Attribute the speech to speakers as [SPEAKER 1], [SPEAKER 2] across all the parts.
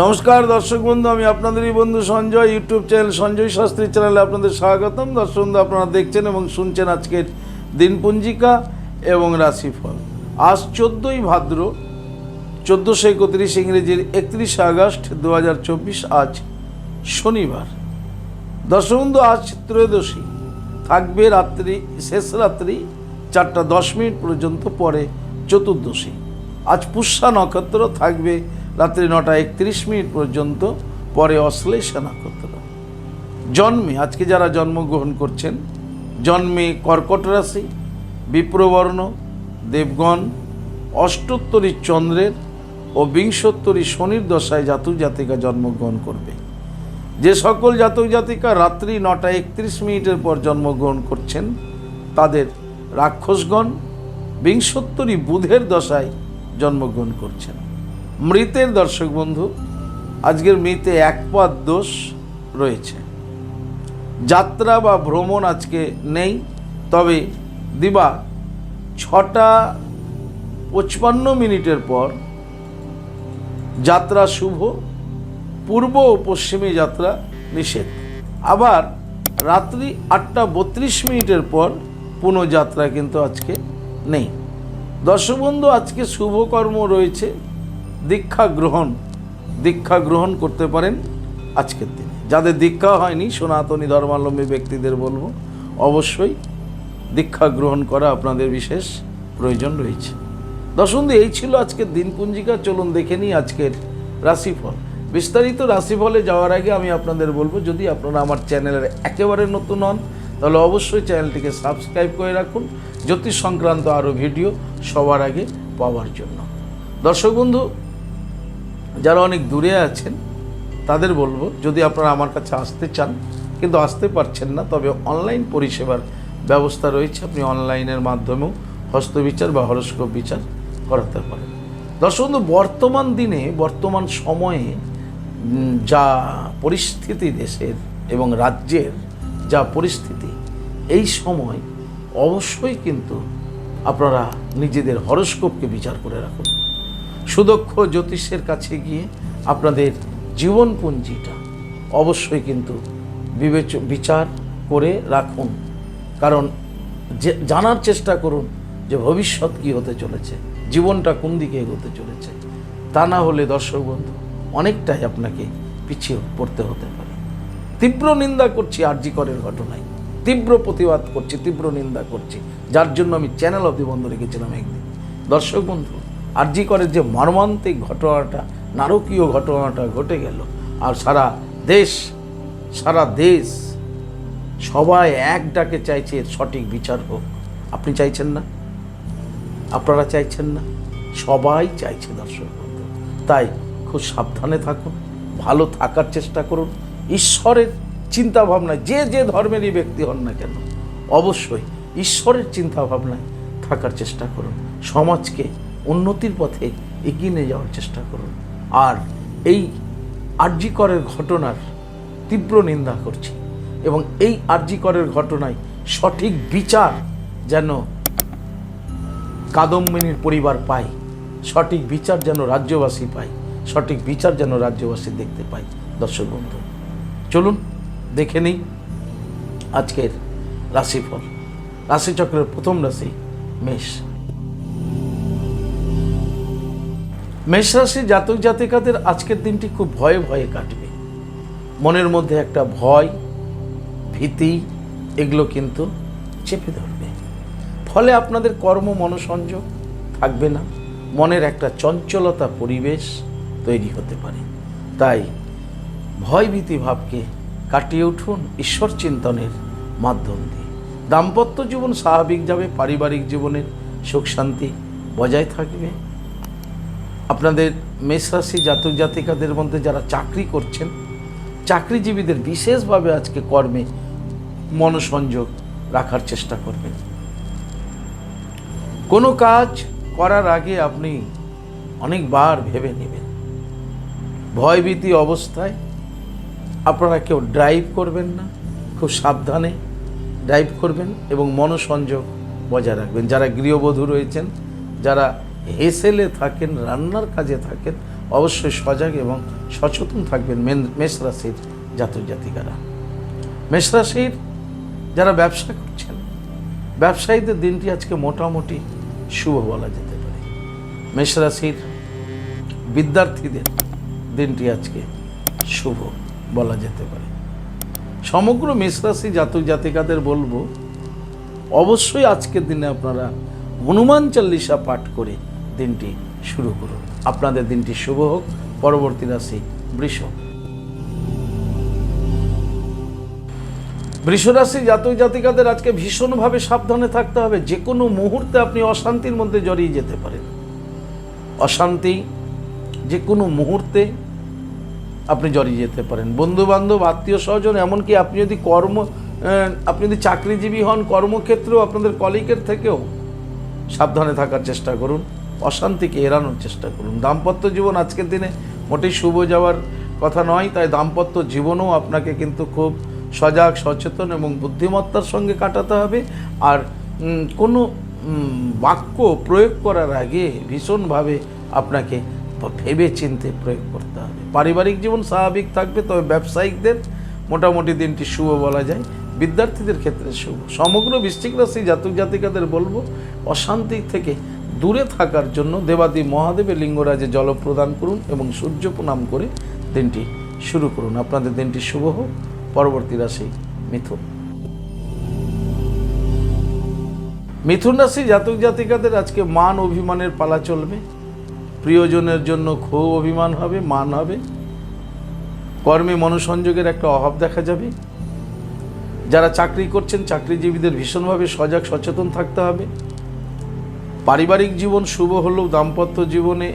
[SPEAKER 1] নমস্কার দর্শক বন্ধু, আমি আপনাদেরই বন্ধু সঞ্জয় ইউটিউব চ্যানেল সঞ্জয় শাস্ত্রী চ্যানেলে আপনাদের স্বাগতম। দর্শক বন্ধু, আপনারা দেখছেন এবং শুনছেন আজকের দিনপঞ্জিকা এবং রাশিফল। আজ চোদ্দোই ভাদ্র, চোদ্দোশো একত্রিশ ইংরেজির একত্রিশে আগস্ট দু হাজার চব্বিশ, আজ শনিবার। দর্শক বন্ধু, আজ ত্রয়োদশী। থাকবে রাত্রি, শেষ রাত্রি, চারটা দশ মিনিট পর্যন্ত পরে চতুর্দশী। আজ পুষ্যা নক্ষত্র থাকবে রাত্রি নটা একত্রিশ মিনিট পর্যন্ত পরে অশ্লেষা নক্ষত্র। জন্মে, আজকে যারা জন্মগ্রহণ করছেন, জন্মে কর্কট রাশি, বিপ্রবর্ণ, দেবগণ, অষ্টোত্তরী চন্দ্রের ও বিংশোত্তরী শনির দশায় জাতক জাতিকা জন্মগ্রহণ করবে। যে সকল জাতক জাতিকা রাত্রি নটা একত্রিশ মিনিটের পর জন্মগ্রহণ করছেন, তাদের রাক্ষসগণ, বিংশোত্তরী বুধের দশায় জন্মগ্রহণ করছেন। মৃতের দর্শক বন্ধু, আজকের মৃতে একপাদ দোষ রয়েছে। যাত্রা বা ভ্রমণ আজকে নেই, তবে দিবা ছটা পঁচপান্ন মিনিটের পর যাত্রা শুভ, পূর্ব ও পশ্চিমে যাত্রা নিষেধ। আবার রাত্রি আটটা বত্রিশ মিনিটের পর পুনঃযাত্রা কিন্তু আজকে নেই। দর্শক বন্ধু, আজকে শুভকর্ম রয়েছে দীক্ষা গ্রহণ দীক্ষা গ্রহণ করতে পারেন আজকের দিনে। যাদের দীক্ষা হয়নি সনাতনী ধর্মাবলম্বী ব্যক্তিদের বলব অবশ্যই দীক্ষা গ্রহণ করা আপনাদের বিশেষ প্রয়োজন রয়েছে। দর্শক বন্ধু, এই ছিল আজকের দিনপুঞ্জিকা চলুন দেখে নিই আজকের রাশিফল। বিস্তারিত রাশিফলে যাওয়ার আগে আমি আপনাদের বলব যদি আপনারা আমার চ্যানেলের একেবারে নতুন হন তাহলে অবশ্যই চ্যানেলটিকে সাবস্ক্রাইব করে রাখুন। জ্যোতিষ সংক্রান্ত আরও ভিডিও সবার আগে পাওয়ার জন্য। দর্শক বন্ধু যারা অনেক দূরে আছেন, তাদের বলব, যদি আপনারা আমার কাছে আসতে চান, কিন্তু আসতে পারছেন না, তবে অনলাইন পরিষেবার ব্যবস্থা রয়েছে। আপনি অনলাইনের মাধ্যমেও হস্তবিচার বা হরস্কোপ বিচার করাতে পারেন। দর্শক বর্তমান দিনে, বর্তমান সময়ে যা পরিস্থিতি দেশের এবং রাজ্যের যা পরিস্থিতি, এই সময় অবশ্যই কিন্তু আপনারা নিজেদের হরস্কোপকে বিচার করে রাখুন। সুদক্ষ জ্যোতিষের কাছে গিয়ে আপনাদের জীবনপুঞ্জিটা অবশ্যই কিন্তু বিবেচ বিচার করে রাখুন। কারণ যে, জানার চেষ্টা করুন যে ভবিষ্যৎ কী হতে চলেছে, জীবনটা কোন দিকে এগোতে চলেছে। তা না হলে দর্শক বন্ধু, অনেকটাই আপনাকে পিছিয়ে পড়তে হতে পারে। তীব্র নিন্দা করছি আরজিকরের ঘটনায়। তীব্র প্রতিবাদ করছি, তীব্র নিন্দা করছি। যার জন্য আমি চ্যানেল অবধি বন্ধ রেখেছিলাম একদিন। দর্শক বন্ধু আরজিকরের যে মর্মান্তিক ঘটনাটা, নারকীয় ঘটনাটা ঘটে গেল। আর সারা দেশ সারা দেশ, সবাই এক ডাকে চাইছে সঠিক বিচার হোক। আপনি চাইছেন না? আপনারা চাইছেন না? সবাই চাইছে দর্শক তাই খুব সাবধানে থাকুন, ভালো থাকার চেষ্টা করুন। ঈশ্বরের চিন্তা ভাবনায় যে যে ধর্মেরই ব্যক্তি হন না কেন, অবশ্যই ঈশ্বরের চিন্তা ভাবনায় থাকার চেষ্টা করুন। সমাজকে উন্নতির পথে এগিয়ে নিয়ে যাওয়ার চেষ্টা করুন। আর এই আর্যিকরের ঘটনার তীব্র নিন্দা করছি এবং এই আর্যিকরের ঘটনায় সঠিক বিচার যেন কাদম্বিনীর পরিবার পায়, সঠিক বিচার যেন রাজ্যবাসী পায়, সঠিক বিচার যেন রাজ্যবাসী দেখতে পায়। দর্শক বন্ধু, চলুন দেখে নিই আজকের রাশিফল। রাশিচক্রের প্রথম রাশি মেষ। মেষ রাশি জাতক জাতিকাদের আজকের দিনটি খুব ভয়ে ভয়ে কাটবে। মনের মধ্যে একটা ভয়, ভীতি, এগুলো কিন্তু চেপে ধরবে। ফলে আপনাদের কর্ম মনোসংযোগ থাকবে না, মনের একটা চঞ্চলতা পরিবেশ তৈরি হতে পারে। তাই ভয়ভীতি ভাবকে কাটিয়ে উঠুন ঈশ্বর চিন্তনের মাধ্যম দিয়ে। দাম্পত্য জীবন স্বাভাবিক যাবে, পারিবারিক জীবনের সুখ শান্তি বজায় থাকবে। আপনাদের মেষ রাশি জাতক জাতিকাদের মধ্যে যারা চাকরি করছেন, চাকরিজীবীদের বিশেষভাবে আজকে কর্মে মনোসংযোগ রাখার চেষ্টা করবেন। কোনো কাজ করার আগে আপনি অনেকবার ভেবে নেবেন। ভয়ভীতি অবস্থায় আপনারা কেউ ড্রাইভ করবেন না, খুব সাবধানে ড্রাইভ করবেন এবং মনোসংযোগ বজায় রাখবেন। যারা গৃহবধূ রয়েছেন, যারা হেসেলে থাকেন, রান্নার কাজে থাকেন, অবশ্যই সজাগ এবং সচেতন থাকবেন মেন- রাশির জাতক জাতিকারা। মেষ রাশির যারা ব্যবসা করছেন, ব্যবসায়ীদের দিনটি আজকে মোটামুটি শুভ বলা যেতে পারে। মেষ রাশির বিদ্যার্থীদের দিনটি আজকে শুভ বলা যেতে পারে। সমগ্র মেষরাশি জাতক জাতিকাদের বলব, অবশ্যই আজকের দিনে আপনারা হনুমান চল্লিশা পাঠ করে দিনটি শুরু করুন। আপনাদের দিনটি শুভ হোক, পরবর্তী রাশি বৃষ। বৃষরাশি জাতক জাতিকাদের আজকে ভীষণভাবে সাবধানে থাকতে হবে। যে কোনো মুহূর্তে আপনি অশান্তির মধ্যে জড়িয়ে যেতে পারেন। অশান্তি যে কোনো মুহূর্তে আপনি জড়িয়ে যেতে পারেন। বন্ধু বান্ধব আত্মীয় স্বজন এমনকি আপনি যদি কর্ম আপনি যদি চাকরিজীবী হন, কর্মক্ষেত্রেও, আপনাদের কলিগের থেকেও সাবধানে থাকার চেষ্টা করুন। অশান্তিকে এড়ানোর চেষ্টা করুন। দাম্পত্য জীবন আজকের দিনে মোটেই শুভ যাওয়ার কথা নয়, তাই দাম্পত্য জীবনও আপনাকে কিন্তু খুব সজাগ, সচেতন এবং বুদ্ধিমত্তার সঙ্গে কাটাতে হবে। আর কোনো বাক্য প্রয়োগ করার আগে ভীষণভাবে আপনাকে ভেবে চিনতে প্রয়োগ করতে হবে। পারিবারিক জীবন স্বাভাবিক থাকবে, তবে ব্যবসায়িকদের মোটামুটি দিনটি শুভ বলা যায়, বিদ্যার্থীদের ক্ষেত্রে শুভ। সমগ্র বৃশ্চিক রাশি জাতক জাতিকাদের বলব, অশান্তি থেকে দূরে থাকার জন্য দেবাদি মহাদেবের লিঙ্গরাজে জল প্রদান করুন এবং সূর্য প্রণাম করে দিনটি শুরু করুন। আপনাদের দিনটি শুভ হোক। পরবর্তী রাশি মিথুন। মিথুন রাশি জাতক জাতিকাদের আজকে মান অভিমানের পালা চলবে। প্রিয়জনের জন্য খুব অভিমান হবে, মান হবে। কর্মে মনোসংযোগের একটা অভাব দেখা যাবে। যারা চাকরি করছেন, চাকরিজীবীদের ভীষণভাবে সজাগ, সচেতন থাকতে হবে। পারিবারিক জীবন শুভ হলেও দাম্পত্য জীবনে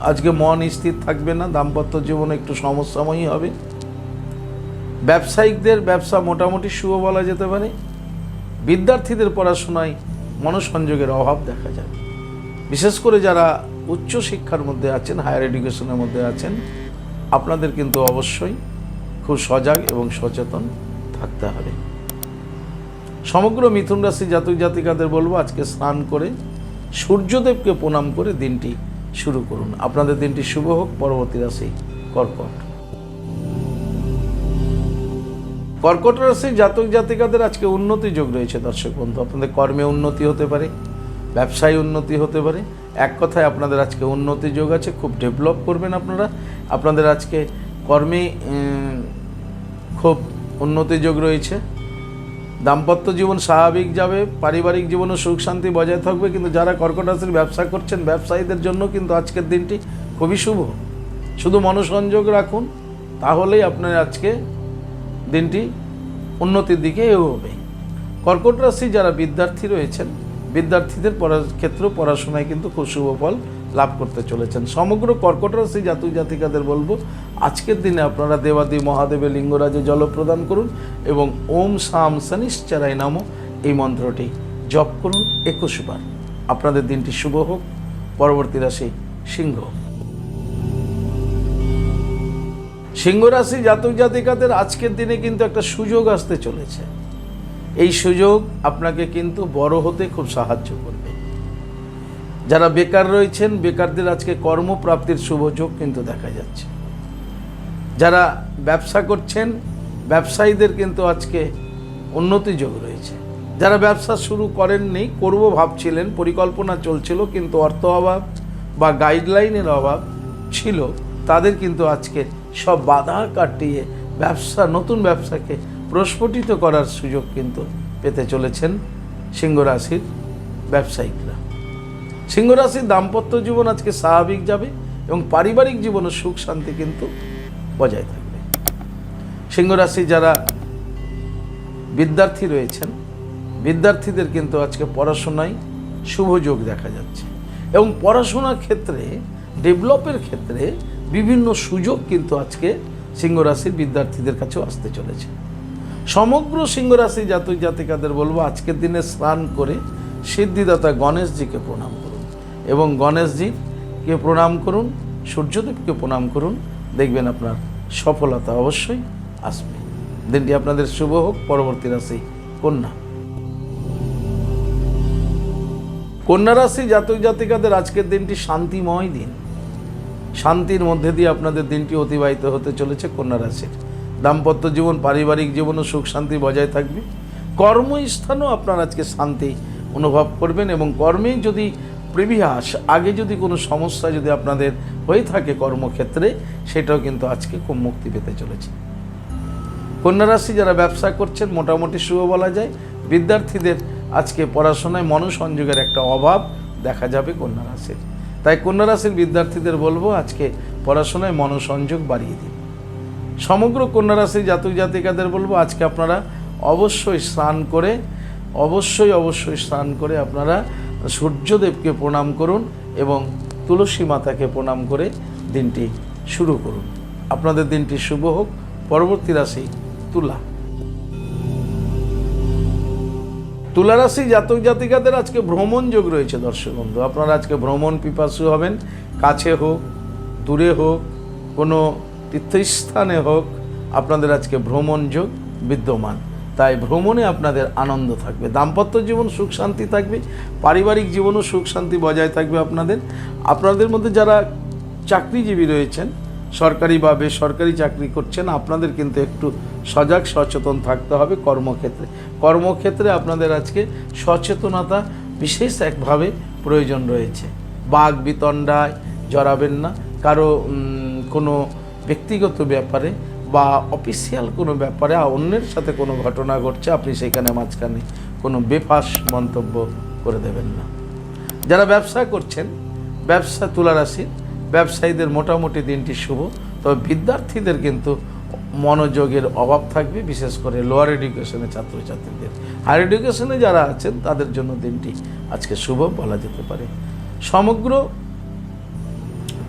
[SPEAKER 1] আজকে মন স্থির থাকবে না, দাম্পত্য জীবনে একটু সমস্যাময়ী হবে। ব্যবসায়িকদের ব্যবসা মোটামুটি শুভ বলা যেতে পারে। বিদ্যার্থীদের পড়াশোনায় মনোসংযোগের অভাব দেখা যায়। বিশেষ করে যারা উচ্চ শিক্ষার মধ্যে আছেন, হায়ার এডুকেশনের মধ্যে আছেন, আপনাদের কিন্তু অবশ্যই খুব সজাগ এবং সচেতন থাকতে হবে। সমগ্র মিথুন রাশি জাতক জাতিকাদের বলব, আজকে স্নান করে সূর্যদেবকে প্রণাম করে দিনটি শুরু করুন। আপনাদের দিনটি শুভ হোক, পরবর্তী রাশি কর্কট। কর্কট রাশি জাতক জাতিকাদের আজকে উন্নতি যোগ রয়েছে দর্শক বন্ধু। আপনাদের কর্মে উন্নতি হতে পারে, ব্যবসায় উন্নতি হতে পারে। এক কথায় আপনাদের আজকে উন্নতি যোগ আছে, খুব ডেভেলপ করবেন আপনারা। আপনাদের আজকে কর্মে খুব উন্নতি যোগ রয়েছে। দাম্পত্য জীবন স্বাভাবিক যাবে, পারিবারিক জীবনও সুখ শান্তি বজায় থাকবে, কিন্তু যারা কর্কট রাশির ব্যবসা করছেন, ব্যবসায়ীদের জন্য কিন্তু আজকের দিনটি খুবই শুভ। শুধু মনোসংযোগ রাখুন, তাহলেই আপনার আজকে দিনটি উন্নতির দিকে এগোবে। কর্কট রাশি যারা বিদ্যার্থী রয়েছেন, বিদ্যার্থীদের পড়ার ক্ষেত্রেও পড়াশোনায় কিন্তু খুব শুভ ফল লাভ করতে চলেছেন। সমগ্র কর্কট রাশি জাতক জাতিকাদের বলব, আজকের দিনে আপনারা দেবাদি মহাদেবের লিঙ্গরাজে জল প্রদান করুন এবং ওম শাম শনিশ্চারায় নামও এই মন্ত্রটি জপ করুন একুশ বার আপনাদের দিনটি শুভ হোক, পরবর্তী রাশি সিংহ সিংহ রাশি জাতক জাতিকাদের আজকের দিনে কিন্তু একটা সুযোগ আসতে চলেছে। এই সুযোগ আপনাকে কিন্তু বড় হতে খুব সাহায্য করবে। যারা বেকার রয়েছেন, বেকারদের আজকে কর্মপ্রাপ্তির শুভ যোগ কিন্তু দেখা যাচ্ছে। যারা ব্যবসা করছেন, ব্যবসায়ীদের কিন্তু আজকে উন্নতি যোগ রয়েছে। যারা ব্যবসা শুরু করেননি, করব ভাবছিলেন, পরিকল্পনা চলছিল, কিন্তু অর্থ অভাব বা গাইডলাইনের অভাব ছিল, তাদের কিন্তু আজকে সব বাধা কাটিয়ে ব্যবসা, নতুন ব্যবসাকে প্রস্ফুটিত করার সুযোগ কিন্তু পেতে চলেছেন সিংহ রাশির ব্যবসায়িকরা সিংহ রাশির দাম্পত্য জীবন আজকে স্বাভাবিক যাবে এবং পারিবারিক জীবনে সুখ শান্তি কিন্তু বজায় থাকবে। সিংহ রাশি যারা বিদ্যার্থী রয়েছেন, বিদ্যার্থীদের কিন্তু আজকে পড়াশোনায় শুভ যোগ দেখা যাচ্ছে এবং পড়াশোনার ক্ষেত্রে, ডেভেলপের ক্ষেত্রে বিভিন্ন সুযোগ কিন্তু আজকে সিংহ রাশির বিদ্যার্থীদের কাছেও আসতে চলেছে। সমগ্র সিংহ রাশি জাতক জাতিকাদের বলব, আজকের দিনে স্নান করে সিদ্ধিদাতা গণেশজিকে প্রণাম এবং গণেশজিকে প্রণাম করুন সূর্যদেবকে প্রণাম করুন, দেখবেন আপনার সফলতা অবশ্যই আসবে। দিনটি আপনাদের শুভ হোক, পরবর্তী রাশি কন্যা। কন্যা রাশি জাতক জাতিকাদের আজকের দিনটি শান্তিময় দিন। শান্তির মধ্যে দিয়ে আপনাদের দিনটি অতিবাহিত হতে চলেছে কন্যা রাশির। দাম্পত্য জীবন, পারিবারিক জীবনও সুখ শান্তি বজায় থাকবে। কর্মস্থানও আপনার আজকে শান্তি অনুভব করবেন এবং কর্মে যদি প্রিভিয়াস, আগে যদি কোনো সমস্যা যদি আপনাদের হয়ে থাকে কর্মক্ষেত্রে, সেটাও কিন্তু আজকে খুব মুক্তি পেতে চলেছে। কন্যা রাশি যারা ব্যবসা করছেন, মোটামুটি শুভ বলা যায়। বিদ্যার্থীদের আজকে পড়াশোনায় মনোসংযোগের একটা অভাব দেখা যাবে কন্যা রাশির তাই কন্যা রাশির বিদ্যার্থীদের বলব, আজকে পড়াশোনায় মনোসংযোগ বাড়িয়ে দিন। সমগ্র কন্যা রাশির জাতক জাতিকাদের বলব, আজকে আপনারা অবশ্যই স্নান করে, অবশ্যই অবশ্যই স্নান করে আপনারা সূর্যদেবকে প্রণাম করুন এবং তুলসী মাতাকে প্রণাম করে দিনটি শুরু করুন। আপনাদের দিনটি শুভ হোক। পরবর্তী রাশি তুলা। তুলা রাশি জাতক জাতিকাদের আজকে ভ্রমণ যোগ রয়েছে দর্শক বন্ধু। আপনারা আজকে ভ্রমণ পিপাসু হবেন। কাছে হোক, দূরে হোক, কোনো তীর্থস্থানে হোক, আপনাদের আজকে ভ্রমণ যোগ বিদ্যমান। তাই ভ্রমণে আপনাদের আনন্দ থাকবে। দাম্পত্য জীবন সুখ শান্তি থাকবে, পারিবারিক জীবনও সুখ শান্তি বজায় থাকবে আপনাদের। আপনাদের মধ্যে যারা চাকরিজীবী রয়েছেন, সরকারি বা বেসরকারি চাকরি করছেন, আপনাদের কিন্তু একটু সজাগ সচেতন থাকতে হবে কর্মক্ষেত্রে। কর্মক্ষেত্রে আপনাদের আজকে সচেতনতা বিশেষ একভাবে প্রয়োজন রয়েছে। বাঘ বিতণ্ডায় জড়াবেন না। কারও কোনো ব্যক্তিগত ব্যাপারে বা অফিসিয়াল কোনো ব্যাপারে অন্যের সাথে কোনো ঘটনা ঘটছে, আপনি সেখানে মাঝখানে কোনো বেফাস মন্তব্য করে দেবেন না। যারা ব্যবসা করছেন, ব্যবসা তুলা রাশির ব্যবসায়ীদের মোটামুটি দিনটি শুভ, তবে বিদ্যার্থীদের কিন্তু মনোযোগের অভাব থাকবে, বিশেষ করে লোয়ার এডুকেশনের ছাত্রছাত্রীদের। হায়ার এডুকেশনে যারা আছেন, তাদের জন্য দিনটি আজকে শুভ বলা যেতে পারে। সমগ্র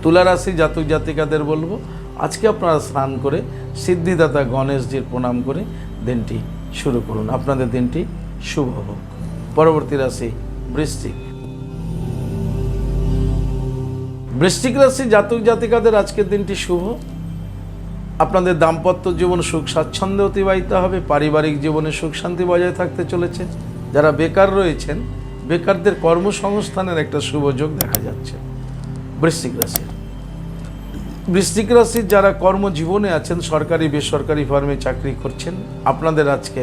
[SPEAKER 1] তুলা রাশি জাতক জাতিকাদের বলব আজকে আপনারা স্নান করে সিদ্ধিদাতা গণেশজির প্রণাম করে দিনটি শুরু করুন। আপনাদের দিনটি শুভ হোক। পরবর্তী রাশি বৃশ্চিক। বৃষ্টিক রাশি জাতক জাতিকাদের আজকের দিনটি শুভ। আপনাদের দাম্পত্য জীবন সুখ স্বাচ্ছন্দ্যে অতিবাহিত হবে। পারিবারিক জীবনে সুখ শান্তি বজায় থাকতে চলেছে। যারা বেকার রয়েছেন, বেকারদের কর্মসংস্থানের একটা শুভ যোগ দেখা যাচ্ছে বৃশ্চিক রাশি বৃশ্চিক রাশির যারা কর্মজীবনে আছেন, সরকারি, বেসরকারি ফার্মে চাকরি করছেন, আপনাদের আজকে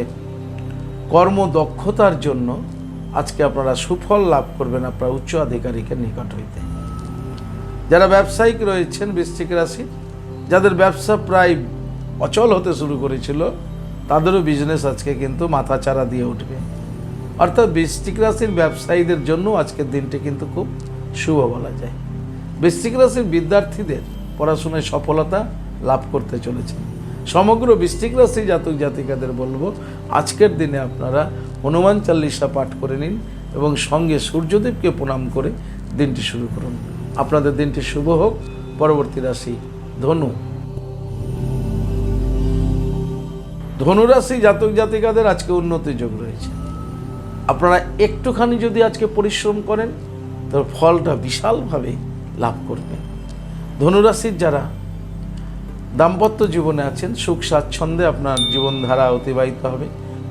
[SPEAKER 1] কর্মদক্ষতার জন্য আজকে আপনারা সুফল লাভ করবেন আপনার উচ্চ আধিকারিকের নিকট হইতে। যারা ব্যবসায়িক রয়েছেন বৃশ্চিক রাশি যাদের ব্যবসা প্রায় অচল হতে শুরু করেছিল, তাদেরও বিজনেস আজকে কিন্তু মাথাচাড়া দিয়ে উঠবে। অর্থাৎ বৃশ্চিক রাশির ব্যবসায়ীদের জন্য আজকের দিনটি কিন্তু খুব শুভ বলা যায়। বৃশ্চিক রাশির বিদ্যার্থীদের পড়াশোনায় সফলতা লাভ করতে চলেছে। সমগ্র বৃশ্চিক রাশি জাতক জাতিকাদের বলব, আজকের দিনে আপনারা হনুমান চাল্লিশা পাঠ করে নিন এবং সঙ্গে সূর্যদেবকে প্রণাম করে দিনটি শুরু করুন। আপনাদের দিনটি শুভ হোক। পরবর্তী রাশি ধনু। ধনুরাশি জাতক জাতিকাদের আজকে উন্নতি যোগ রয়েছে। আপনারা একটুখানি যদি আজকে পরিশ্রম করেন তো ফলটা বিশালভাবে লাভ করবেন। ধনুরাশির যারা দাম্পত্য জীবনে আছেন, সুখ স্বাচ্ছন্দ্যে আপনার জীবনধারা অতিবাহিত হবে।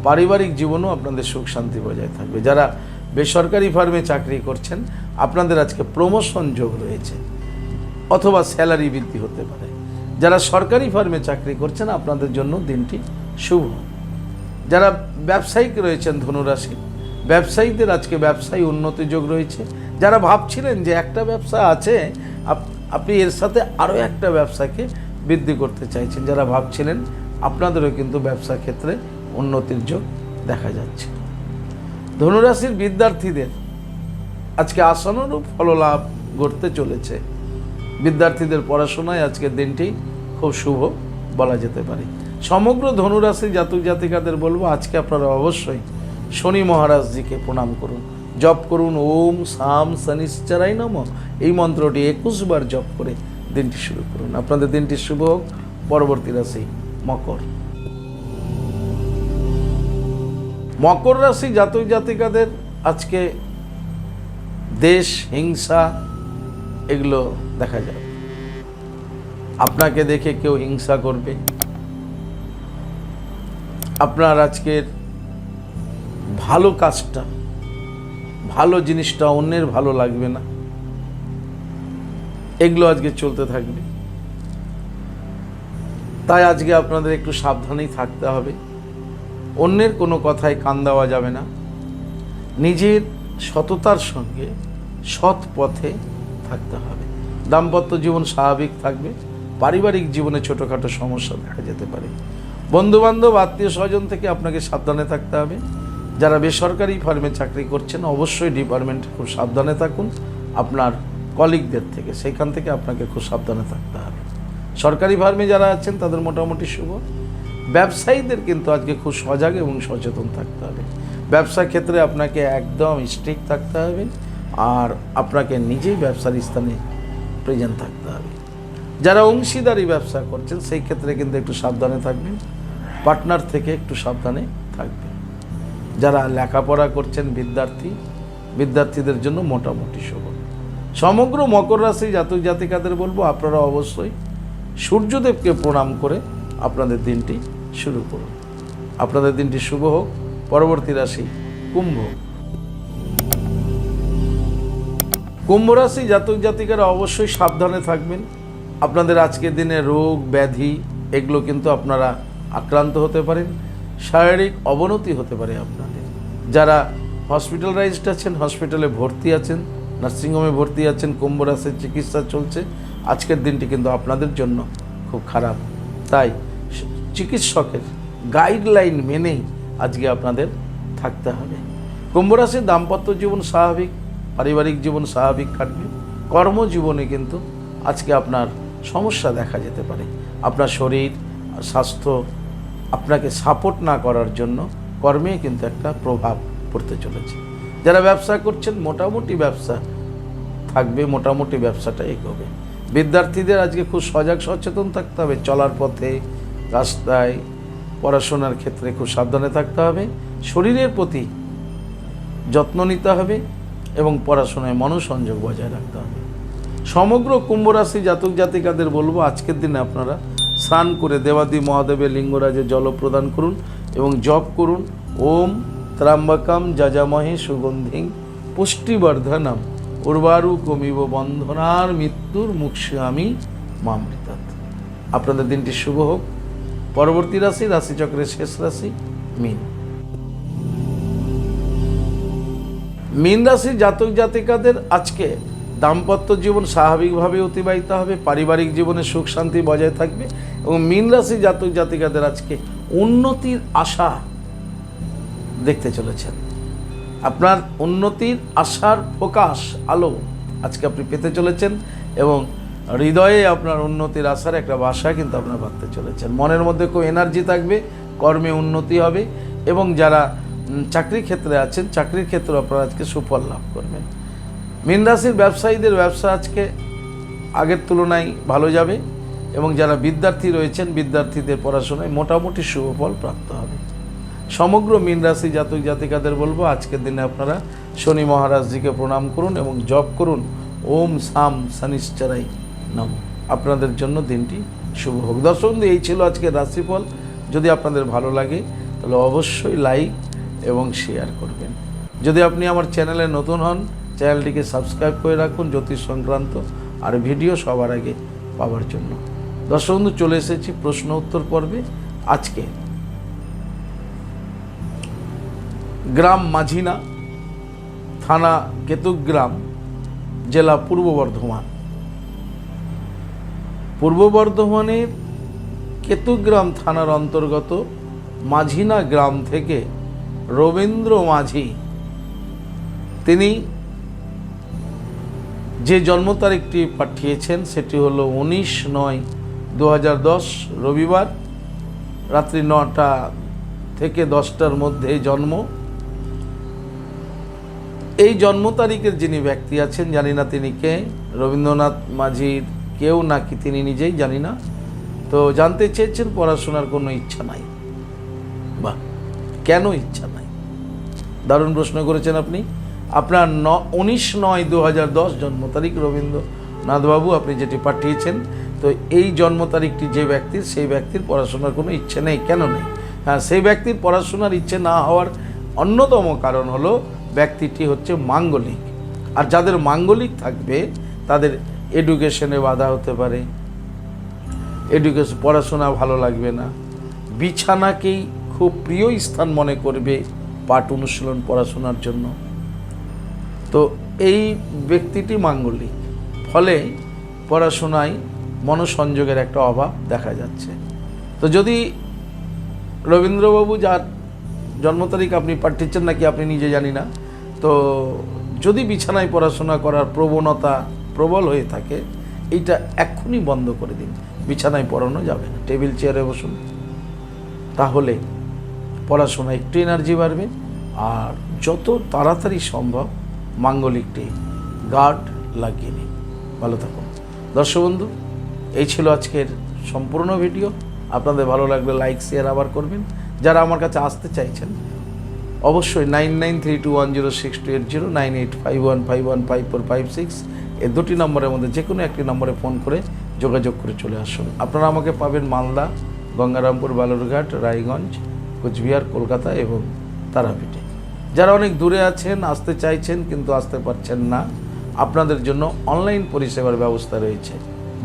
[SPEAKER 1] পারিবারিক জীবনও আপনাদের সুখ শান্তি বজায় থাকবে। যারা বেসরকারি ফার্মে চাকরি করছেন, আপনাদের আজকে প্রমোশন যোগ রয়েছে, অথবা স্যালারি বৃদ্ধি হতে পারে। যারা সরকারি ফার্মে চাকরি করছেন, আপনাদের জন্য দিনটি শুভ। যারা ব্যবসায়িক রয়েছেন ধনুরাশি, ব্যবসায়ীদের আজকে ব্যবসায়ী উন্নতি যোগ রয়েছে। যারা ভাবছিলেন যে একটা ব্যবসা আছে আপনি এর সাথে আরও একটা ব্যবসাকে বৃদ্ধি করতে চাইছেন। যারা ভাবছিলেন আপনাদেরও কিন্তু ব্যবসা ক্ষেত্রে উন্নতির যোগ দেখা যাচ্ছে। ধনুরাশির বিদ্যার্থীদের আজকে আসানুরূপ ফললাভ ঘটতে চলেছে। বিদ্যার্থীদের পড়াশোনায় আজকের দিনটি খুব শুভ বলা যেতে পারে। সমগ্র ধনুরাশি জাতক জাতিকাদের বলব, আজকে আপনারা অবশ্যই শনি মহারাজজিকে প্রণাম করুন। জপ করুন, ওম সাম শনিশ্চরাই নম। এই মন্ত্রটি একুশ বার জপ করে দিনটি শুরু করুন। আপনাদের দিনটি শুভ হোক। পরবর্তী রাশি, মকর। মকর রাশি জাতক জাতিকাদের আজকে দেশ, হিংসা, এগুলো দেখা যায় আপনাকে দেখে কেউ হিংসা করবে। আপনার আজকের ভালো কাজটা ভালো জিনিসটা অন্যের ভালো লাগবে না। এগুলো আজকে চলতে থাকবে। তাই আজকে আপনাদের একটু সাবধানেই থাকতে হবে। অন্যের কোনো কথায় কান দেওয়া যাবে না। নিজের সততার সঙ্গে সৎ পথে থাকতে হবে। দাম্পত্য জীবন স্বাভাবিক থাকবে। পারিবারিক জীবনে ছোটোখাটো সমস্যা দেখা যেতে পারে। বন্ধুবান্ধব, আত্মীয় স্বজন থেকে আপনাকে সাবধানে থাকতে হবে। যারা বেসরকারি ফার্মে চাকরি করছেন, অবশ্যই ডিপার্টমেন্টে খুব সাবধানে থাকুন। আপনার কলিগদের থেকে সেইখান থেকে আপনাকে খুব সাবধানে থাকতে হবে। সরকারি ফার্মে যারা আছেন, তাদের মোটামুটি শুভ। ব্যবসায়ীদের কিন্তু আজকে খুব সজাগ এবং সচেতন থাকতে হবে। ব্যবসা ক্ষেত্রে আপনাকে একদম স্ট্রিক্ট থাকতে হবে আর আপনাকে নিজেই ব্যবসার স্থানে প্রেজেন্ট থাকতে হবে। যারা অংশীদারি ব্যবসা করছেন, সেই ক্ষেত্রে কিন্তু একটু সাবধানে থাকবেন। পার্টনার থেকে একটু সাবধানে থাকবেন। যারা লেখাপড়া করছেন বিদ্যার্থী, বিদ্যার্থীদের জন্য মোটামুটি শুভ সমগ্র মকর রাশি জাতক জাতিকাদের বলব, আপনারা অবশ্যই সূর্যদেবকে প্রণাম করে আপনাদের দিনটি শুরু করুন। আপনাদের দিনটি শুভ হোক, পরবর্তী রাশি কুম্ভ কুম্ভ রাশি জাতক জাতিকারা অবশ্যই সাবধানে থাকবেন। আপনাদের আজকের দিনে রোগ, ব্যাধি, এগুলো কিন্তু আপনারা আক্রান্ত হতে পারেন। শারীরিক অবনতি হতে পারে আপনাদের। যারা হসপিটালাইজড আছেন, হসপিটালে ভর্তি আছেন, নার্সিংহোমে ভর্তি আছেন কুম্ভ রাশির চিকিৎসা চলছে, আজকের দিনটি কিন্তু আপনাদের জন্য খুব খারাপ। তাই চিকিৎসকের গাইডলাইন মেনেই আজকে আপনাদের থাকতে হবে। কুম্ভ রাশির দাম্পত্য জীবন স্বাভাবিক, পারিবারিক জীবন স্বাভাবিক কাটবে। কর্মজীবনে কিন্তু আজকে আপনার সমস্যা দেখা যেতে পারে। আপনার শরীর, স্বাস্থ্য আপনাকে সাপোর্ট না করার জন্য কর্মে কিন্তু একটা প্রভাব পড়তে চলেছে। যারা ব্যবসা করছেন, মোটামুটি ব্যবসা থাকবে, মোটামুটি ব্যবসাটা এগোবে। বিদ্যার্থীদের আজকে খুব সজাগ সচেতন থাকতে হবে, চলার পথে, রাস্তায়, পড়াশোনার ক্ষেত্রে খুব সাবধানে থাকতে হবে, শরীরের প্রতি যত্ন নিতে হবে এবং পড়াশোনায় মনোসংযোগ বজায় রাখতে হবে। সমগ্র কুম্ভ রাশি জাতক জাতিকাদের বলব, আজকের দিনে আপনারা স্নান করে দেবাদি মহাদেবের লিঙ্গরাজে জল প্রদান করুন এবং জপ করুন। ওম ত্রাম্বকম যজামহে সুগন্ধিং পুষ্টিবর্ধনম উর্বারু কমিব বন্ধনার মৃত্যুর মুক্ষামি মামৃতাত আপনাদের দিনটি শুভ হোক। পরবর্তী রাশি, রাশিচক্রের শেষ রাশি, মিন। মীন রাশির জাতক জাতিকাদের আজকে দাম্পত্য জীবন স্বাভাবিকভাবে অতিবাহিত হবে, পারিবারিক জীবনে সুখ শান্তি বজায় থাকবে এবং মীন রাশির জাতক জাতিকাদের আজকে উন্নতির আশা দেখতে চলেছেন। আপনার উন্নতির আশার প্রকাশ আলো আজকে আপনি পেতে চলেছেন এবং হৃদয়ে আপনার উন্নতির আশার একটা বাসা কিন্তু আপনার ভাবতে চলেছেন। মনের মধ্যে খুব এনার্জি থাকবে, কর্মে উন্নতি হবে এবং যারা চাকরি ক্ষেত্রে আছেন, চাকরির ক্ষেত্রে আপনারা আজকে সুফল লাভ করবেন। মীন রাশির ব্যবসায়ীদের ব্যবসা আজকে আগের তুলনায় ভালো যাবে এবং যারা বিদ্যার্থী রয়েছেন, বিদ্যার্থীদের পড়াশোনায় মোটামুটি শুভফল প্রাপ্ত হবে। সমগ্র মীন রাশি জাতক জাতিকাদের বলব, আজকের দিনে আপনারা শনি মহারাজজিকে প্রণাম করুন এবং জপ করুন। ওম সাম শনিশ্চরাই নম। আপনাদের জন্য দিনটি শুভ হোক। দর্শক এই ছিল আজকের রাশিফল। যদি আপনাদের ভালো লাগে, তাহলে অবশ্যই লাইক এবং শেয়ার করবেন। যদি আপনি আমার চ্যানেলে নতুন হন চ্যানেলটিকে সাবস্ক্রাইব করে রাখুন জ্যোতিষ সংক্রান্ত আর ভিডিও সবার আগে পাওয়ার জন্য। দর্শক বন্ধু, চলে এসেছি প্রশ্ন উত্তর পর্বে। আজকে গ্রাম মাঝিনা থানা কেতুগ্রাম, জেলা পূর্ব বর্ধমান। পূর্ব বর্ধমানের কেতুগ্রাম থানার অন্তর্গত মাঝিনা গ্রাম থেকে রবীন্দ্র মাঝি, তিনি যে জন্ম তারিখটি পাঠিয়েছেন সেটি হলো উনিশ নয় দু রবিবার রাত্রি নটা থেকে দশটার মধ্যে জন্ম। এই জন্ম তারিখের যিনি ব্যক্তি আছেন, জানি না তিনি কে, রবীন্দ্রনাথ মাঝির কেউ নাকি তিনি নিজেই জানি না। তো জানতে চেয়েছেন, পড়াশোনার কোনো ইচ্ছা নাই। বা কেন ইচ্ছা নাই? দারুণ প্রশ্ন করেছেন আপনি। আপনার ন, উনিশ নয় দু জন্ম তারিখ রবীন্দ্রনাথবাবু, আপনি যেটি পাঠিয়েছেন, তো এই জন্ম তারিখটি যে ব্যক্তির, সেই ব্যক্তির পড়াশোনার কোনো ইচ্ছে নেই। কেন নেই? হ্যাঁ সেই ব্যক্তির পড়াশোনার ইচ্ছে না হওয়ার অন্যতম কারণ হলো, ব্যক্তিটি হচ্ছে মাঙ্গলিক। আর যাদের মাঙ্গলিক থাকবে, তাদের এডুকেশনে বাধা হতে পারে। এডুকেশন পড়াশোনা ভালো লাগবে না। বিছানাকেই খুব প্রিয় স্থান মনে করবে পাঠ অনুশীলন পড়াশোনার জন্য। তো এই ব্যক্তিটি মাঙ্গলিক। ফলে পড়াশোনায় মনোসংযোগের একটা অভাব দেখা যাচ্ছে। তো যদি রবীন্দ্রবাবু যার জন্ম তারিখ আপনি পাঠিয়েছেন নাকি আপনি নিজে জানি না, তো যদি বিছানায় পড়াশোনা করার প্রবণতা প্রবল হয়ে থাকে, এইটা এক্ষুনি বন্ধ করে দিন। বিছানায় পড়ানো যাবে না। টেবিল চেয়ারে বসুন। তাহলে পড়াশোনায় একটু এনার্জি বাড়বে, আর যত তাড়াতাড়ি সম্ভব মাঙ্গলিকটি গার্ড লাগিয়ে ভালো থাকুন। দর্শক বন্ধু, এই ছিল আজকের সম্পূর্ণ ভিডিও। আপনাদের ভালো লাগলে লাইক, শেয়ার আবার করবেন। যারা আমার কাছে আসতে চাইছেন, অবশ্যই nine nine three two one zero six two eight zero, nine eight five one five one, five four five six, এই দুটি নম্বরের মধ্যে যে কোনো একটি নম্বরে ফোন করে যোগাযোগ করে চলে আসুন। আপনারা আমাকে পাবেন মালদা, গঙ্গারামপুর, বালুরঘাট, রায়গঞ্জ, কোচবিহার, কলকাতা এবং তারাপীঠে। যারা অনেক দূরে আছেন, আসতে চাইছেন কিন্তু আসতে পারছেন না, আপনাদের জন্য অনলাইন পরিষেবার ব্যবস্থা রয়েছে।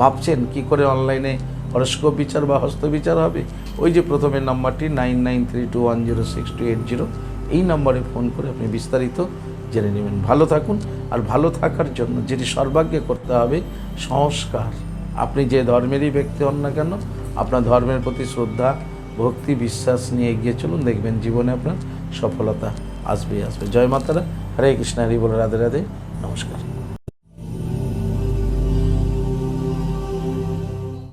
[SPEAKER 1] ভাবছেন কি করে অনলাইনে হরস্কোপ বিচার বা হস্ত বিচার হবে? ওই যে প্রথমে নাম্বারটি nine nine three two one zero six two eight zero, এই নম্বরে ফোন করে আপনি বিস্তারিত জেনে নেবেন। ভালো থাকুন আর ভালো থাকার জন্য যেটি সর্বাগ্যে করতে হবে, সংস্কার। আপনি যে ধর্মেরই ব্যক্তি হন না কেন, আপনার ধর্মের প্রতি শ্রদ্ধা, ভক্তি, বিশ্বাস নিয়ে এগিয়ে চলুন, দেখবেন জীবনে আপনার সফলতা। আসবেই আসবে। জয় মাতারা। হরে কৃষ্ণ হরি বলে রাধে রাধে। নমস্কার।